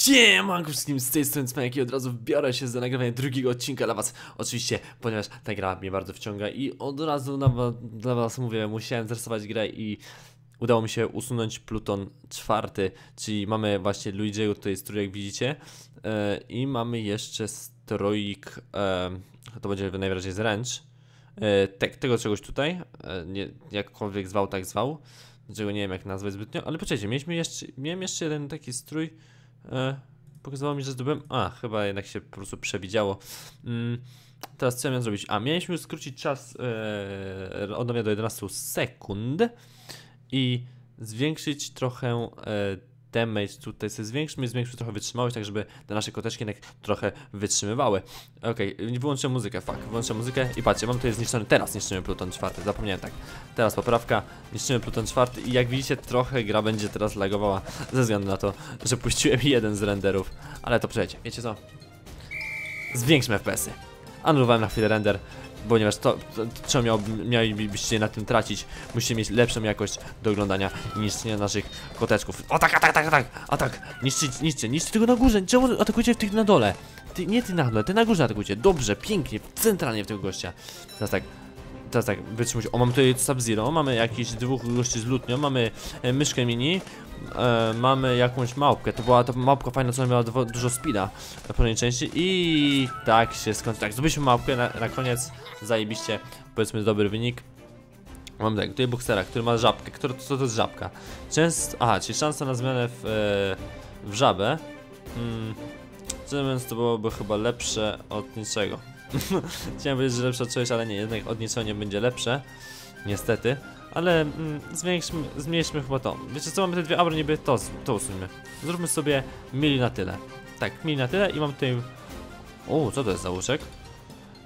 Siemanko wszystkim z tej strony Cmanek i od razu biorę się za nagrywanie drugiego odcinka dla was. Oczywiście, ponieważ ta gra mnie bardzo wciąga i od razu na, dla was mówię, musiałem zarysować grę i udało mi się usunąć Pluton czwarty, czyli mamy właśnie Luigi'ego, tutaj strój jak widzicie? E, i mamy jeszcze stroik, e, to będzie najwyraźniej zręcz, e, te, tego czegoś tutaj, nie, jakkolwiek zwał, tak zwał, czego nie wiem jak nazwać zbytnio, ale poczekajcie, mieliśmy jeszcze, miałem jeszcze jeden taki strój, E, mi, że zdobyłem. A, chyba jednak się po prostu przewidziało. Mm, teraz co miałem zrobić? A, mieliśmy skrócić czas e, od nowa do 11 sekund i zwiększyć trochę e, damage tutaj sobie zwiększmy, zwiększmy trochę wytrzymałość, tak żeby te nasze koteczki jednak trochę wytrzymywały. Okej, wyłączę muzykę, fuck, wyłączę muzykę i patrzcie, mam tutaj zniszczony, teraz niszczymy Pluton czwarty, zapomniałem tak. Teraz poprawka, niszczymy Pluton czwarty i jak widzicie trochę gra będzie teraz lagowała ze względu na to, że puściłem jeden z renderów, ale to przejdzie, wiecie co? Zwiększmy FPS-y. Anulowałem na chwilę render, ponieważ to, to, czemu miał, na tym tracić? Musicie mieć lepszą jakość do oglądania i niszczenia naszych koteczków. O tak, atak, atak, atak, atak! Niszczyć, niszczcie, niszczcie tego na górze, czemu atakujecie tych na dole? Ty, nie ty na dole, ty na górze atakujcie, dobrze, pięknie, centralnie w tego gościa. Teraz tak, Teraz tak, wytrzymuj się. O, mamy tutaj Sub-Zero, mamy jakichś dwóch gości z lutnią, mamy e, myszkę mini, e, mamy jakąś małpkę. To była ta małpka fajna, co miała dużo speeda w pewnej części i tak się skończy. Tak, zdobyliśmy małpkę na, na koniec, zajebiście, powiedzmy dobry wynik. Mam tak, tutaj boksera, który ma żabkę. Który, co to jest żabka? Często, aha, czyli szansa na zmianę w, e, w żabę. Hmm, to byłoby chyba lepsze od niczego. Chciałem powiedzieć, że lepsze od czegoś, ale nie, jednak od niczego nie będzie lepsze. Niestety. Ale mm, zwiększmy, zmniejszmy chyba to. Wiecie co, mamy te dwie aury, niby to, to usuńmy. Zróbmy sobie mili na tyle. Tak, mili na tyle i mam tutaj... O, co to jest za łóżek?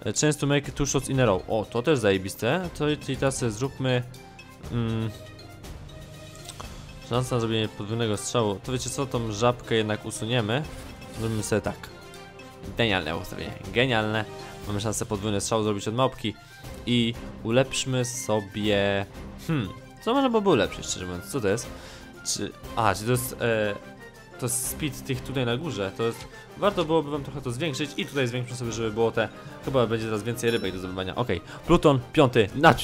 E, Chance to make two shots in a row. O, to też zajebiste. To czyli teraz zróbmy... Mm, szansa na zrobienie podwójnego strzału. To wiecie co, tą żabkę jednak usuniemy. Zrobimy sobie tak. Genialne ustawienie, genialne. Mamy szansę podwójny strzał zrobić od małpki i ulepszmy sobie... Hmm, co można by było ulepszyć, szczerze mówiąc, co to jest? Czy... A, czy to jest... E... To jest speed tych tutaj na górze, to jest... Warto byłoby wam trochę to zwiększyć i tutaj zwiększmy sobie, żeby było te... Chyba będzie teraz więcej rybek do zdobywania. Okej, Pluton, piąty, na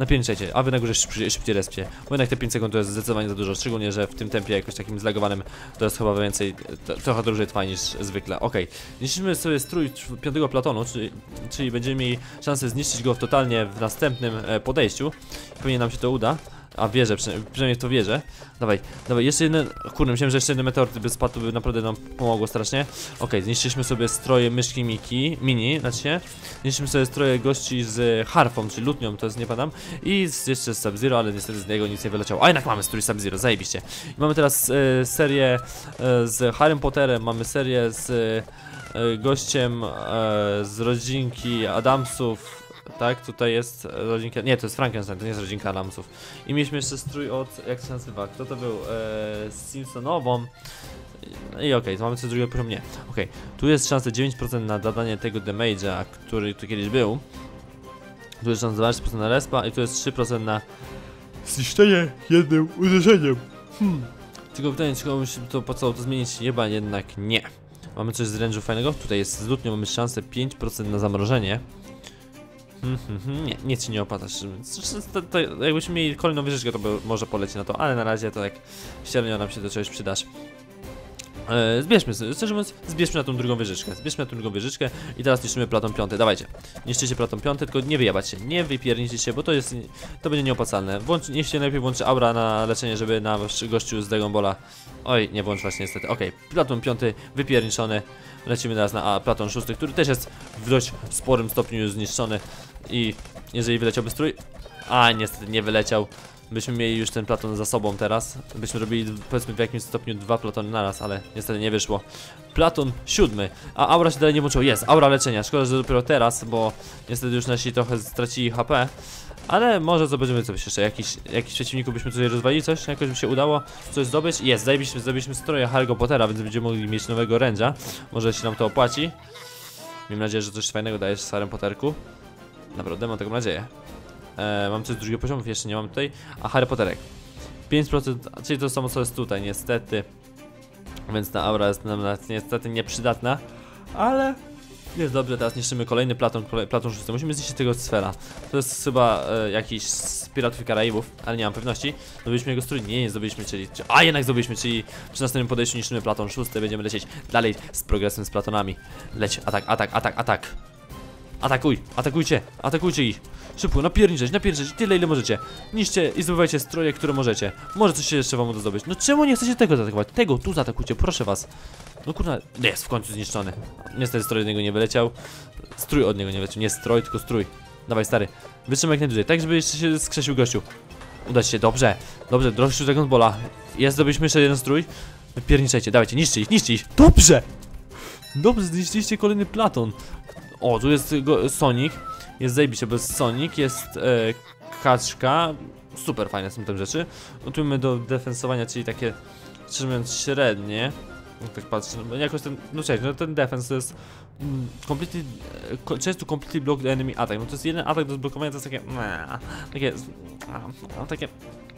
pierniczamy. Na pierniczajcie, a wy na górze szybciej, szybciej respcie. Bo jednak te 5 sekund to jest zdecydowanie za dużo, szczególnie, że w tym tempie jakoś takim zlagowanym to jest chyba więcej, to, trochę dłużej trwa niż zwykle. Okej, niszczymy sobie strój piątego platonu, czyli, czyli będziemy mieli szansę zniszczyć go totalnie w następnym e, podejściu. Pewnie nam się to uda. A wierzę, przynajmniej, w to wierzę. Dawaj, dawaj, jeszcze jeden. Kurde, myślałem, że jeszcze jeden meteor by spadł, by naprawdę nam pomogło strasznie. Okej, zniszczyliśmy sobie stroje myszki Miki, mini, znaczy się. Zniszczyliśmy sobie stroje gości z harfą, czy lutnią, to jest nie padam. I z, jeszcze z Sub-Zero, ale niestety z niego nic nie wyleciało. A jednak mamy strój Sub-Zero, zajebiście. I mamy teraz e, serię e, z Harrym Potterem, mamy serię z e, gościem z rodzinki Adamsów. Tak, tutaj jest rodzinka. Nie, to jest Frankenstein, to nie jest rodzinka Adamsów. I mieliśmy jeszcze strój od. Jak się nazywa? Kto to był? Eee, Simpsonową. No I okej, to mamy coś drugiego poziom. Nie. Okej, tu jest szansa 9% na dodanie tego damage'a, który tu kiedyś był. Tu jest szansa 12% na respa i tu jest 3% na zniszczenie jednym uderzeniem. Hmm. Tylko pytanie, czy komuś to po to zmienić? Chyba jednak nie. Mamy coś z range'u fajnego. Tutaj jest z lutnią, mamy szansę 5% na zamrożenie. Hmm, hmm, nie, nic się nie opłaca, To, to, jakbyśmy mieli kolejną wieżyczkę, to by może poleci na to, ale na razie to jak średnio nam się do czegoś przydasz. E, zbierzmy, szczerze mówiąc, zbierzmy na tą drugą wieżyczkę. Zbierzmy na tą drugą wieżyczkę i teraz niszczymy Platon piąty. Dawajcie, niszczycie Platon piąty, tylko nie wyjebać się, nie wypiernicie się, bo to jest, to będzie nieopłacalne. Włącz, niech się najpierw włączy aura na leczenie, żeby na gościu z Dragon Balla. Oj, nie włącz właśnie niestety. Okej, Platon piąty, wypierniczony. Lecimy teraz na Platon szósty, który też jest w dość sporym stopniu zniszczony. I jeżeli wyleciałby strój... A, niestety nie wyleciał. Byśmy mieli już ten platon za sobą teraz. Byśmy robili powiedzmy w jakimś stopniu dwa platony naraz, ale niestety nie wyszło. Platon siódmy, a aura się dalej nie włączyła. Jest, aura leczenia. Szkoda, że dopiero teraz, bo niestety już nasi trochę stracili HP. Ale może zobaczymy coś jeszcze. Jakiś, jakiś przeciwników byśmy tutaj rozwalili, coś jakoś by się udało coś zdobyć. Jest, zabiliśmy, zdobyliśmy stroje Harry'ego Pottera, więc będziemy mogli mieć nowego rędzia. Może się nam to opłaci. Mam nadzieję, że coś fajnego dajesz Harrym Potterku. Naprawdę, mam taką nadzieję. E, mam coś z drugiego poziomu, jeszcze nie mam tutaj. A Harry Potterek. 5%, czyli to samo co jest tutaj, niestety. Więc ta aura jest nam na- niestety nieprzydatna, ale jest dobrze, teraz niszczymy kolejny Platon, Platon 6. Musimy zniszczyć tego sfera. To jest chyba e, jakiś z Piratów Karaibów, ale nie mam pewności. Zdobyliśmy jego strój? Nie, nie zdobyliśmy, czyli... czy- A, jednak zdobyliśmy, czyli przy następnym podejściu niszczymy Platon 6, będziemy lecieć dalej z progresem z Platonami. Leć, atak, atak, atak, atak. Atakuj, atakujcie, atakujcie ich. Szybko, napierniczeć, napierniczeć, tyle ile możecie. Niszcie i zdobywajcie stroje, które możecie. Może coś się jeszcze wam uda zdobyć. No czemu nie chcecie tego zaatakować? Tego, tu zaatakujcie, proszę was. No kurna, jest w końcu zniszczony. Niestety stroj od niego nie wyleciał. Strój od niego nie wyleciał, nie stroj, tylko strój. Dawaj stary, wytrzymaj jak najdłużej, tak żeby jeszcze się skrzesił gościu. Uda się, dobrze, dobrze, droższy Dragon Balla. Jest, zdobyliśmy jeszcze jeden strój. Wypierniczajcie, dawajcie, niszcie ich, niszcie ich. Dobrze! Dobrze, zniszczyliście kolejny Platon. O, tu jest Sonic. Jest zajebiście, bo jest Sonic, jest e, kaczka. Super fajne są te rzeczy. No tu mamy do defensowania, czyli takie, szczerze mówiąc, średnie. Jak tak patrzę, no, jakoś ten, no cześć, no ten defense to jest mm, completely, e, często completely block the enemy attack. No to jest jeden atak do zblokowania, to jest takie, meh, takie, no, takie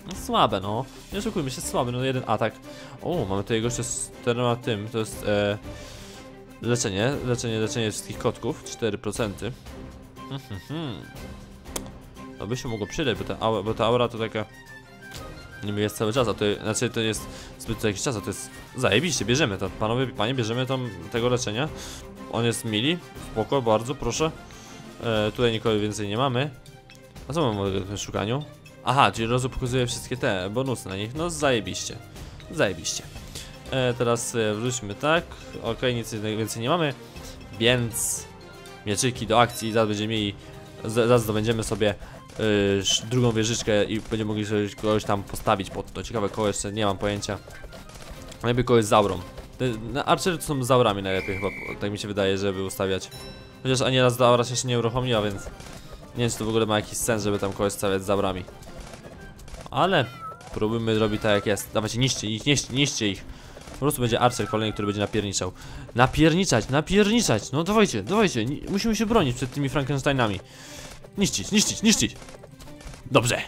no, słabe, no. Nie oszukujmy się, słabe, no jeden atak. O, mamy tutaj gościa z czterema tym, to jest e, leczenie, leczenie, leczenie wszystkich kotków, 4%. Mhm. No by się mogło przydać, bo ta, aura, bo ta aura to taka niby jest cały czas, a to znaczy to jest zbyt jakiś czas, a to jest zajebiście, bierzemy to, panowie, panie, bierzemy tam tego leczenia. On jest mili, spoko, bardzo, proszę. E, tutaj nikogo więcej nie mamy. A co mamy w tym szukaniu? Aha, czyli Rozu pokazuje wszystkie te bonusy na nich, no zajebiście, zajebiście. E, teraz e, wróćmy tak, okej, nic więcej nie mamy, więc mieczyki do akcji, zaraz będziemy mieli, zaraz zdobędziemy sobie sz- drugą wieżyczkę i będziemy mogli sobie kogoś tam postawić pod to. Ciekawe koło jeszcze nie mam pojęcia. Najlepiej kogoś z aurą. Te, na Archery to są z aurami najlepiej chyba, tak mi się wydaje, żeby ustawiać. Chociaż ani raz ta aura się jeszcze nie uruchomiła, więc nie wiem czy to w ogóle ma jakiś sens, żeby tam kogoś stawiać z aurami. Ale próbujmy zrobić tak jak jest. Dawajcie, niszcie ich, niszcie, niszcie ich. Prostu będzie Archer kolejny, który będzie napierniczał. Napierniczać, napierniczać! No dawajcie, dawajcie, musimy się bronić przed tymi Frankensteinami. Niszczyć, niszczyć, niszczyć! Dobrze!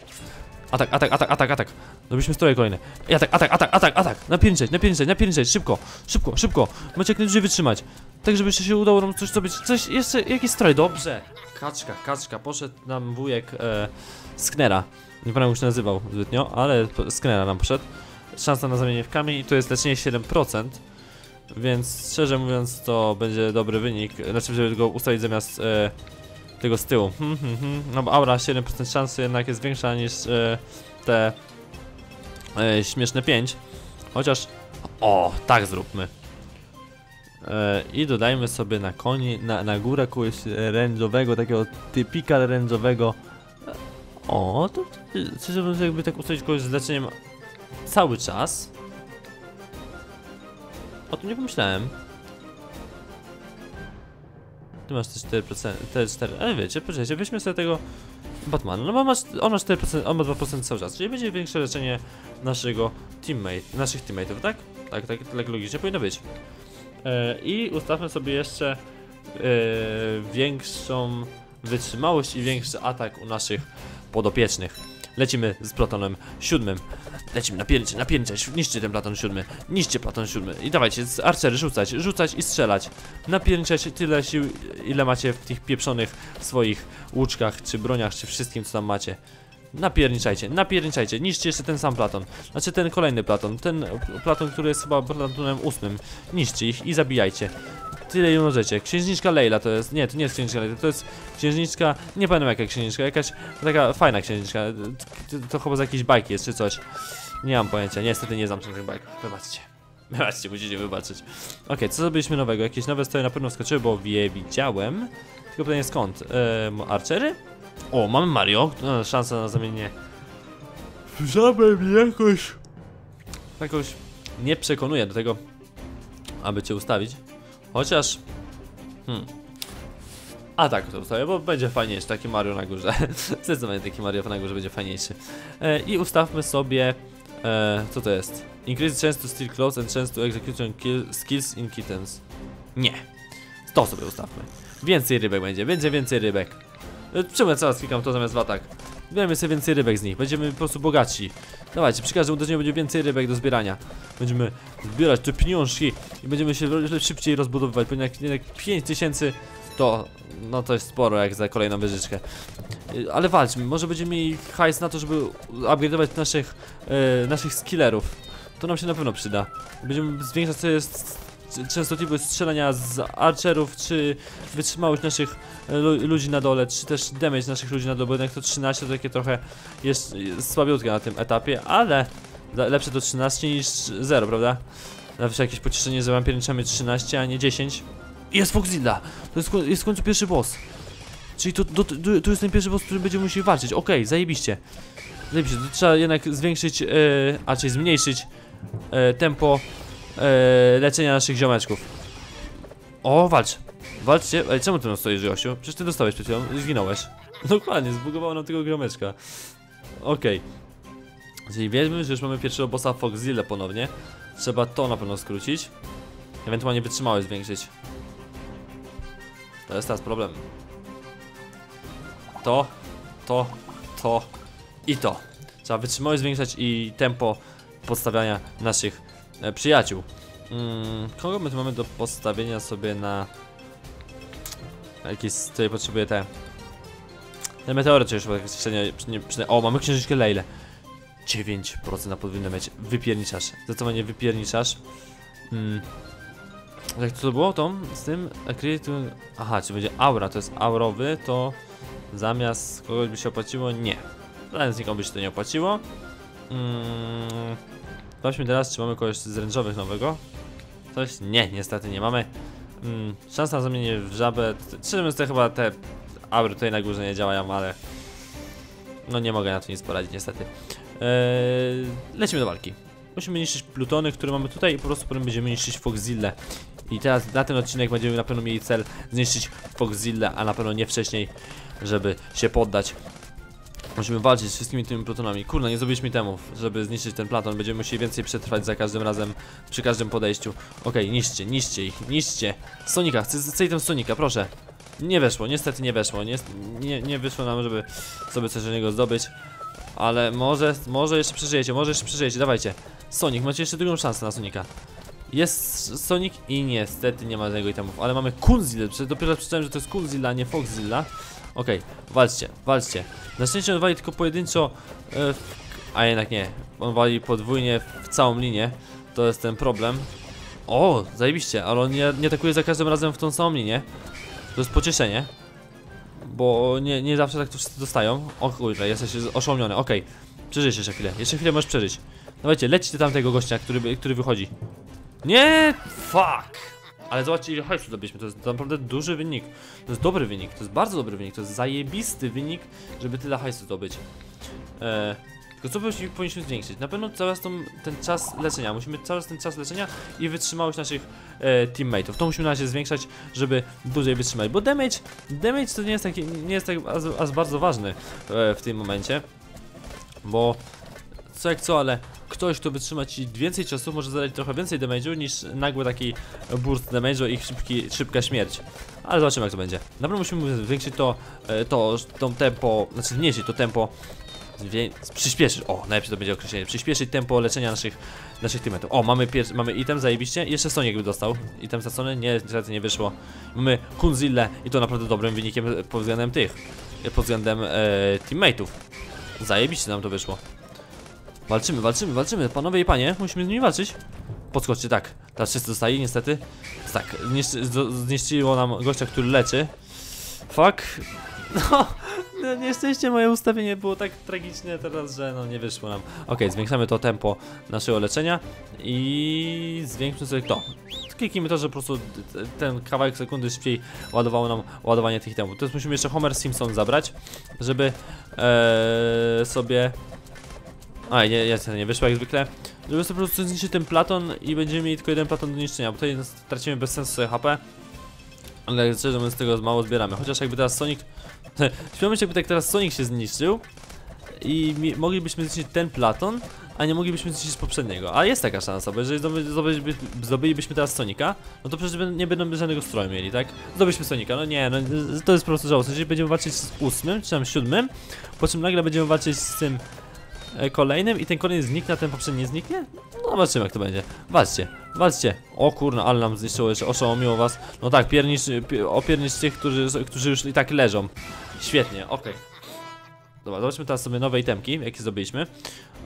Atak, atak, atak, atak, atak! Zrobiliśmy stroje kolejne. I atak, atak, atak, atak, atak! Napierniczać, napierniczać, napierniczać, szybko, szybko, szybko! Macie jak najdłużej wytrzymać. Tak, żeby się udało nam coś zrobić. Coś, jeszcze, jakiś stroj, dobrze! Kaczka, kaczka, poszedł nam wujek e, Sknera. Nie pamiętam jak się nazywał zbytnio, ale Sknera nam poszedł. Szansa na zamienienie w kamień i to jest leczenie 7%. Więc szczerze mówiąc to będzie dobry wynik. Znaczy, żeby go ustawić zamiast e, tego z tyłu. Hmm, hmm, hmm. No bo aura 7% szansy jednak jest większa niż e, te e, śmieszne 5. Chociaż. O, tak zróbmy. E, I dodajmy sobie na koni, na, na górę kogoś range'owego, takiego typika range'owego. E, O, to szczerze mówiąc, jakby tak ustawić kogoś z leczeniem cały czas. O tym nie pomyślałem. Ty masz te 4%, te 4, ale wiecie, poczekajcie, weźmy sobie tego Batmana, no bo masz, on ma 4%, on ma 2% cały czas, czyli będzie większe leczenie naszego teammate, naszych teammateów, tak? Tak, tak, tak logicznie powinno być. E, I ustawmy sobie jeszcze e, większą wytrzymałość i większy atak u naszych podopiecznych. Lecimy z Platonem siódmym. Lecimy, napierniczać, napierniczać, niszcie ten Platon siódmy, niszcie Platon siódmy. I dawajcie, z archery rzucać, rzucać i strzelać. Napierniczać tyle sił, ile macie w tych pieprzonych swoich łuczkach, czy broniach, czy wszystkim, co tam macie. Napierniczajcie, napierniczajcie, niszcie jeszcze ten sam Platon. Znaczy ten kolejny Platon, ten Platon, który jest chyba Platonem ósmym. Niszcie ich i zabijajcie. Tyle ile możecie. Księżniczka Leila to jest. Nie, to nie jest księżniczka Leila, to jest księżniczka. Nie pamiętam jaka księżniczka, jakaś taka fajna księżniczka. To, to chyba z jakiejś bajki jest czy coś. Nie mam pojęcia, niestety nie znam tych bajek. Wybaczcie. Wybaczcie, musicie wybaczyć. Okej, co zrobiliśmy nowego? Jakieś nowe stroje na pewno wskoczyły, bo je widziałem. Tylko pytanie skąd? Ehm, Archery? O, mamy Mario. No, szansa na zamienienie. Żabę mi jakoś. Jakoś nie przekonuje do tego, aby cię ustawić. Chociaż. Hmm. A tak, to ustawię, bo będzie fajniejszy taki Mario na górze. Zdecydowanie taki Mario na górze będzie fajniejszy. E, I ustawmy sobie. E, co to jest? Increase chance to steal clothes and chance to execute kill, skills in kittens. Nie. To sobie ustawmy. Więcej rybek będzie, będzie więcej rybek. E, Czemu ja czas klikam to zamiast w atak? Zbieramy sobie więcej rybek z nich, będziemy po prostu bogatsi. Dawajcie, przy każdym uderzeniu będzie więcej rybek do zbierania. Będziemy zbierać te pieniążki i będziemy się szybciej rozbudowywać, jednak 5000 to, no to jest sporo jak za kolejną wieżyczkę. Y, Ale walczmy, może będziemy mieli hajs na to, żeby upgrade'ować naszych, e, naszych skillerów. To nam się na pewno przyda. Będziemy zwiększać sobie częstotliwość strzelania z archerów, czy wytrzymałość naszych lu- ludzi na dole, czy też damage naszych ludzi na dole, bo jednak to 13 to takie trochę jest, jest słabiutkie na tym etapie, ale le- lepsze to 13 niż 0, prawda? Zawsze jakieś pocieszenie, że wampierniczamy 13, a nie 10. Jest Foxzilla! To jest, jest w końcu pierwszy boss. Czyli to, to, to jest ten pierwszy boss, który będziemy musieli walczyć. Okej, zajebiście. Zajebiście, to trzeba jednak zwiększyć, e, a czyli zmniejszyć e, tempo e, leczenia naszych ziomeczków. O, walcz. Walczcie. Ej, czemu ty nam stoisz, Josiu? Przecież ty dostałeś przed chwilą zginąłeś. Dokładnie, zbugowało nam tego gromeczka. Okej. Czyli wiedzmy, że już mamy pierwszego bossa Foxzilla ponownie. Trzeba to na pewno skrócić. Ewentualnie wytrzymałość zwiększyć. To jest teraz problem. To, to, to i to. Trzeba wytrzymałość zwiększać i tempo podstawiania naszych e, przyjaciół. Mm, kogo my tu mamy do postawienia sobie na... Jakieś, tutaj potrzebuję te... Te meteory, czy już średnio, nie, przyna- O, mamy księżyczkę Lejle. 9% na podwójne mecie. Wypierniczasz. Zdecydowanie wypierniczasz. Mm. Jak to było tą z tym akrylitu? Aha, czy będzie aura, to jest aurowy, to zamiast kogoś by się opłaciło? Nie. Zamiast nikomu by się to nie opłaciło. Mm. Teraz, czy mamy kogoś z ręczowych nowego. Coś? Nie, niestety nie mamy. Mm. Szansa na zamienienie w żabę. Szczerze to chyba te aury tutaj na górze nie działają, ale no nie mogę na to nic poradzić niestety. Eee, lecimy do walki. Musimy niszczyć plutony, które mamy tutaj i po prostu potem będziemy niszczyć Foxzillę. I teraz na ten odcinek będziemy na pewno mieli cel zniszczyć Foxzillę, a na pewno nie wcześniej, żeby się poddać. Musimy walczyć z wszystkimi tymi plutonami. Kurna, nie zrobiliśmy temu, żeby zniszczyć ten platon. Będziemy musieli więcej przetrwać za każdym razem, przy każdym podejściu. Okej, niszczcie, niszczcie ich, niszczcie. Sonika, chcę, chcę item Sonika, proszę. Nie weszło, niestety nie weszło. Nie, nie, nie wyszło nam, żeby sobie coś do niego zdobyć. Ale może, może jeszcze przeżyjecie, może jeszcze przeżyjecie, dawajcie. Sonic, macie jeszcze drugą szansę na Sonika. Jest Sonic i niestety nie ma żadnego itemów, ale mamy Kunzilla, dopiero przeczytałem, że to jest Kunzilla, a nie Foxzilla. Okej, walczcie, walczcie. Na szczęście on wali tylko pojedynczo, e, a jednak nie. On wali podwójnie w całą linię, to jest ten problem. O, zajebiście, ale on nie, nie atakuje za każdym razem w tą samą linię. To jest pocieszenie. Bo nie, nie zawsze tak to wszyscy dostają. O kurde, jesteś oszołomiony. Okej, przeżyjesz jeszcze chwilę. Jeszcze chwilę możesz przeżyć. Dawajcie, lećcie tamtego gościa, który, który wychodzi. Nie! Fuck! Ale zobaczcie ile hajsu zdobyliśmy, to jest naprawdę duży wynik. To jest dobry wynik, to jest bardzo dobry wynik, to jest zajebisty wynik, żeby tyle hajsu zdobyć. Eee, tylko co powinniśmy- zwiększyć? Na pewno cały czas ten czas leczenia, musimy cały czas ten czas leczenia i wytrzymałość naszych e, teammateów. To musimy na razie zwiększać, żeby dłużej wytrzymać, bo damage, damage to nie jest taki, nie jest tak aż, aż bardzo ważny e, w tym momencie, bo co jak co, ale ktoś, kto wytrzyma ci więcej czasu, może zadać trochę więcej damage'u niż nagły taki burst damage'u i szybki, szybka śmierć. Ale zobaczymy jak to będzie. Na pewno musimy zwiększyć to, e, to, to tempo, znaczy zmniejszyć to tempo, przyspieszyć, o najlepsze to będzie określenie, przyspieszyć tempo leczenia naszych, naszych teammateów. O, mamy, mamy item, zajebiście, jeszcze Sonic by dostał, item stracony, nie, niestety nie wyszło. Mamy Kunzillę i to naprawdę dobrym wynikiem pod względem tych, pod względem e, teammateów. Zajebiście nam to wyszło. Walczymy, walczymy, walczymy, panowie i panie, musimy z nimi walczyć. Podskoczcie, tak. Teraz wszyscy dostali, niestety. Tak, zniszczy, zniszczyło nam gościa, który leczy. Fuck. No, no nieszczęście moje ustawienie było tak tragiczne teraz, że no nie wyszło nam. Okej, zwiększamy to tempo naszego leczenia i zwiększmy sobie to. Kliknijmy to, że po prostu ten kawałek sekundy szybciej ładowało nam ładowanie tych itemów. Teraz musimy jeszcze Homer Simpson zabrać, żeby e, sobie a, nie, nie, nie wyszło jak zwykle. Żeby sobie po prostu zniszczyć ten platon i będziemy mieli tylko jeden platon do niszczenia, bo tutaj tracimy bez sensu sobie HP. Ale szczerze mówiąc z tego mało zbieramy. Chociaż jakby teraz Sonic... Tym momencie jakby tak teraz Sonic się zniszczył, i moglibyśmy zniszczyć ten platon, a nie moglibyśmy zniszczyć poprzedniego. A jest taka szansa, bo jeżeli zdoby, zdobyliby, zdobylibyśmy teraz Sonika, no to przecież nie będą żadnego stroju mieli, tak? Zdobyliśmy Sonika, no nie, no to jest po prostu żałosne. Jeżeli będziemy walczyć z ósmym, czy tam siódmym, po czym nagle będziemy walczyć z tym kolejnym i ten kolejny zniknie, a ten poprzedni nie zniknie? No zobaczymy jak to będzie. Walczcie, walczcie. O kurna, ale nam zniszczyło jeszcze, oszałamiło was. No tak, piernicz, pie, opiernicz tych, którzy, którzy już i tak leżą. Świetnie, okej. Dobra, zobaczmy teraz sobie nowe itemki, jakie zdobyliśmy.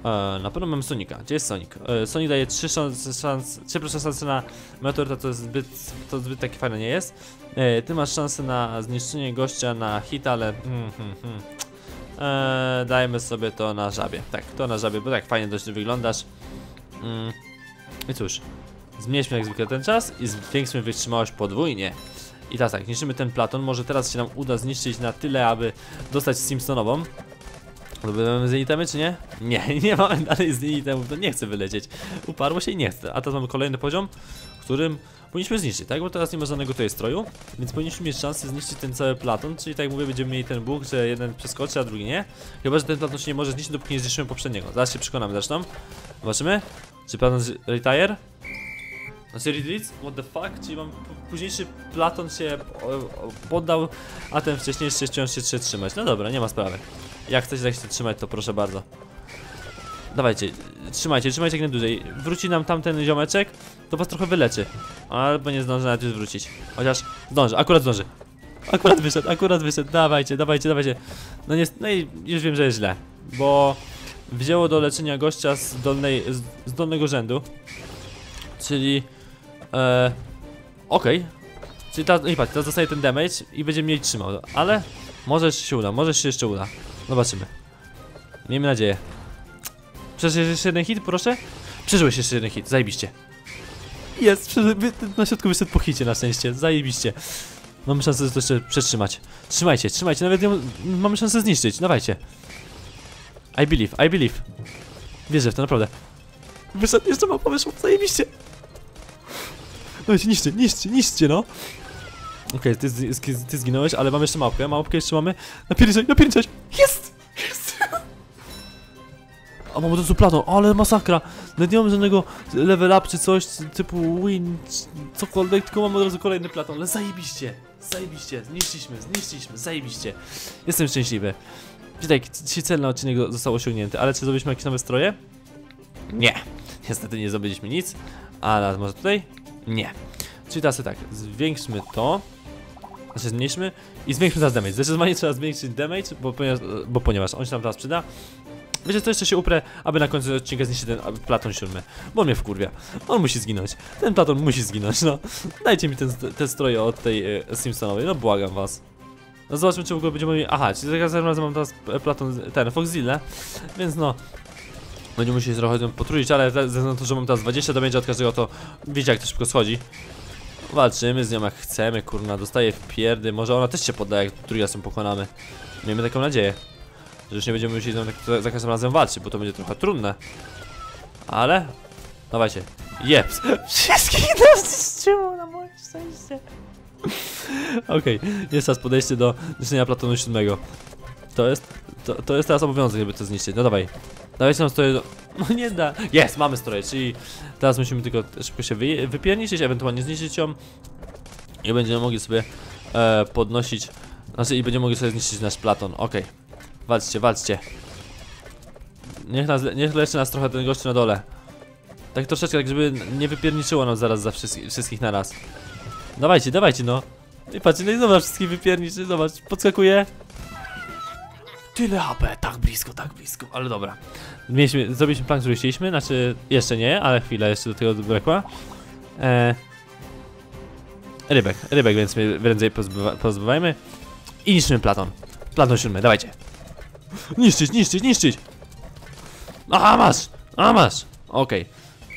E, na pewno mamy Sonika. Gdzie jest Sonic? E, Sonic daje 3 szanse, szans, 3% szansy na meteor, to zbyt, to zbyt takie fajne nie jest. E, ty masz szansę na zniszczenie gościa na hit, ale... Hmm, hmm, hmm. E, dajmy sobie to na żabie. Tak, to na żabie, bo tak fajnie dość wyglądasz. Mm. I cóż, zmniejszmy jak zwykle ten czas i zwiększmy wytrzymałość podwójnie. I teraz tak, niszczymy ten platon, może teraz się nam uda zniszczyć na tyle, aby dostać Simpsonową. Zdobywamy z itemy, czy nie? Nie, nie mamy dalej z itemów, to nie chce wylecieć. Uparło się i nie chce. A teraz mamy kolejny poziom, którym powinniśmy zniszczyć, tak? Bo teraz nie ma żadnego tutaj stroju, więc powinniśmy mieć szansę zniszczyć ten cały platon, czyli tak jak mówię, będziemy mieli ten bóg, że jeden przeskoczy, a drugi nie. Chyba, że ten platon się nie może zniszczyć, dopóki nie zniszczymy poprzedniego. Zaraz się przekonamy zresztą. Zobaczymy. Czy platon retire? Znaczy? What the fuck? Czyli mam późniejszy platon się poddał, a ten wcześniejszy wciąż się trzymać. No dobra, nie ma sprawy. Jak chcecie tak się trzymać, to proszę bardzo. Dawajcie, trzymajcie, trzymajcie jak najdłużej. Wróci nam tamten ziomeczek, to was trochę wyleczy. Albo nie zdąży nawet już wrócić. Chociaż zdąży, akurat zdąży. Akurat wyszedł, akurat wyszedł. Dawajcie, dawajcie, dawajcie. No, nie, no i już wiem, że jest źle. Bo wzięło do leczenia gościa z, dolnej, z, z dolnego rzędu. Czyli... E, Okej. Czyli teraz, no i patrz, teraz dostaje ten damage i będzie mniej trzymał. Ale może się uda, może się jeszcze uda. Zobaczymy. Miejmy nadzieję. Przeżyjesz jeszcze jeden hit, proszę? Przeżyłeś jeszcze jeden hit, zajebiście. Jest, na środku wyszedł po hicie na szczęście, zajebiście. Mamy szansę to jeszcze przetrzymać. Trzymajcie, trzymajcie, nawet ją, mamy szansę zniszczyć, dawajcie. I believe, I believe. Wierzę w to, naprawdę. Wyszedł, jeszcze ma wyszło, zajebiście. Dawajcie, niszczcie, niszczcie, niszczcie, no. Okej, z- ty, ty zginąłeś, ale mam jeszcze małpkę, małpkę jeszcze mamy. Napierniczaj! Jest! Jest! A mam od razu platon, ale masakra! Nawet nie mam żadnego level up czy coś typu win, cokolwiek, tylko mam od razu kolejny platon, ale zajebiście! Zajebiście, zniszczyliśmy, zniszczyliśmy, zajebiście! Jestem szczęśliwy. Witaj, dzisiaj cel na odcinek został osiągnięty, ale czy zrobiliśmy jakieś nowe stroje? Nie. Niestety nie zrobiliśmy nic. A może tutaj? Nie. Czyli teraz tak, zwiększmy to. Znaczy zmniejszmy i zwiększmy teraz damage. Zdecydowanie trzeba zwiększyć damage, bo ponieważ, bo ponieważ on się nam teraz przyda. Wiecie co, jeszcze się uprę, aby na końcu odcinka zniszczyć ten Platon siódmy. Bo on mnie wkurwia. On musi zginąć. Ten Platon musi zginąć, no. Dajcie mi ten, te stroje od tej e, Simpsonowej, no błagam was. No zobaczmy, czy w ogóle będziemy mieli... Aha, czyli za każdym razem mam teraz e, Platon, ten, Foxzilla. Więc no... Będziemy musieli trochę potrudzić, ale ze względu na to, że mam teraz 20 damage od każdego, to wiecie jak to szybko schodzi. Walczymy z nią jak chcemy, kurna, dostaje w pierdy. Może ona też się podda, jak raz ją pokonamy. Miejmy taką nadzieję. Że już nie będziemy musieli tak za każdym razem walczyć, bo to będzie trochę trudne. Ale... Dawajcie. Jeps! Wszystkich nas zniszczyło na moje szczęście. Okej, jest czas podejście do zniszczenia Platonu VII. To jest... To, to jest teraz obowiązek, żeby to zniszczyć. No dawaj. Dawajcie nam stroje do... No nie da. Jest, mamy stroje, czyli teraz musimy tylko szybko się wy, wypierniczyć, ewentualnie zniszczyć ją. I będziemy mogli sobie e, podnosić... Znaczy i będziemy mogli sobie zniszczyć nasz Platon. Okej. Walczcie, walczcie. Niech, nas, niech leczy nas trochę ten gościu na dole. Tak troszeczkę, tak żeby nie wypierniczyło nam zaraz za wszystkich, wszystkich na raz. Dawajcie, dawajcie no. I patrzcie, no i zobacz, wszystkich wypierniczy, zobacz, podskakuje. Tyle HP, tak blisko, tak blisko, ale dobra. Mieliśmy, zrobiliśmy plan, który chcieliśmy, znaczy jeszcze nie, ale chwilę jeszcze do tego brakła. E, rybek, rybek, więc prędzej pozbywa, pozbywajmy. I niszczymy Platon. Platon siódmy, dawajcie. Niszczyć, niszczyć, niszczyć! Aha, masz! A masz! Okej.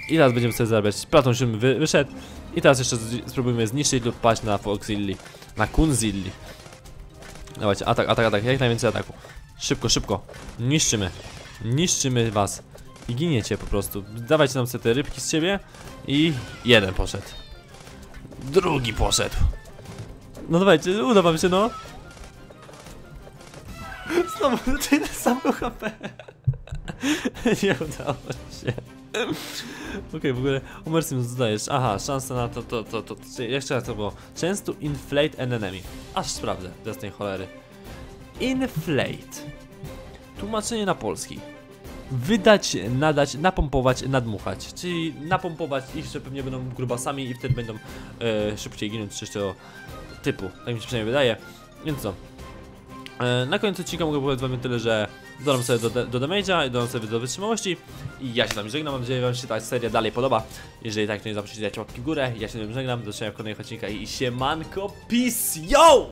I teraz będziemy sobie zarabiać. Platon siódmy wy, wyszedł. I teraz jeszcze spróbujemy zniszczyć lub paść na Foxilli. Na Kunzilli. Dawajcie, atak, atak, atak, jak najwięcej ataku. Szybko, szybko. Niszczymy. Niszczymy was. I giniecie po prostu. Dawajcie nam sobie te rybki z siebie. I jeden poszedł. Drugi poszedł. No dawajcie, uda wam się no. Znowu tyle samo HP. Nie udało się. Okej, w ogóle Umersim dodajesz. Aha, szansa na to, to, to, to, to. Jeszcze raz to było. Chance to inflate an enemy. Aż sprawdzę, do tej cholery. Inflate. Tłumaczenie na polski. Wydać, nadać, napompować, nadmuchać. Czyli napompować ich, że pewnie będą grubasami i wtedy będą e, szybciej ginąć, czy coś tego typu. Tak mi się przynajmniej wydaje. Więc co? E, na końcu odcinka mogę powiedzieć wam tyle, że dodam sobie do, do damage'a i dodam sobie do wytrzymałości i ja się tam żegnam, mam nadzieję, że wam się ta seria dalej podoba. Jeżeli tak, to nie zapomnijcie dać łapki w górę, ja się z tym żegnam, do zobaczenia w kolejnych odcinkach i siemanko, peace, yo!